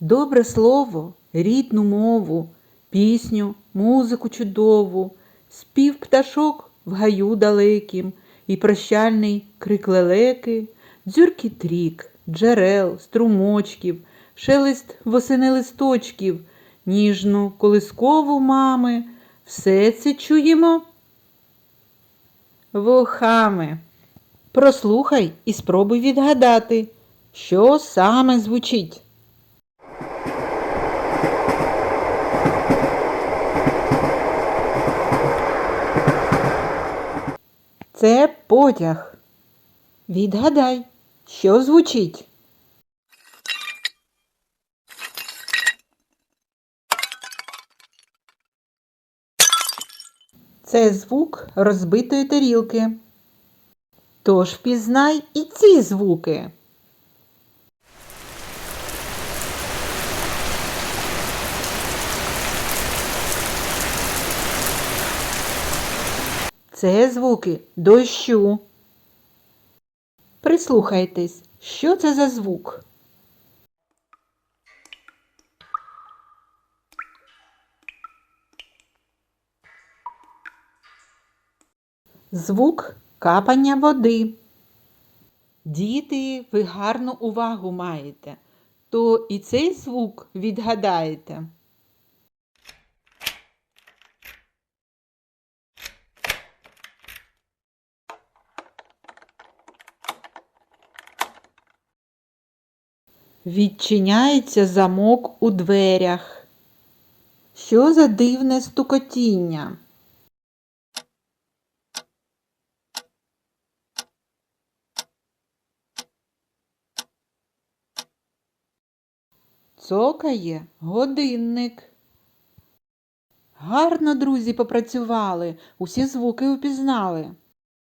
добре слово, рідну мову, пісню, музику чудову, спів пташок в гаю далекім і прощальний крик лелеки, дзюркіт рік, джерел, струмочків, шелест восени листочків, ніжну колискову мами. Все це чуємо вухами. Прослухай і спробуй відгадати, що саме звучить. Це потяг. Відгадай, що звучить. Це звук розбитої тарілки. Тож впізнай і ці звуки. Це звуки дощу. Прислухайтесь, що це за звук? Звук капання води. Діти, ви гарну увагу маєте, то і цей звук відгадаєте. Відчиняється замок у дверях. Що за дивне стукотіння? Цокає годинник. Гарно, друзі, попрацювали, усі звуки упізнали.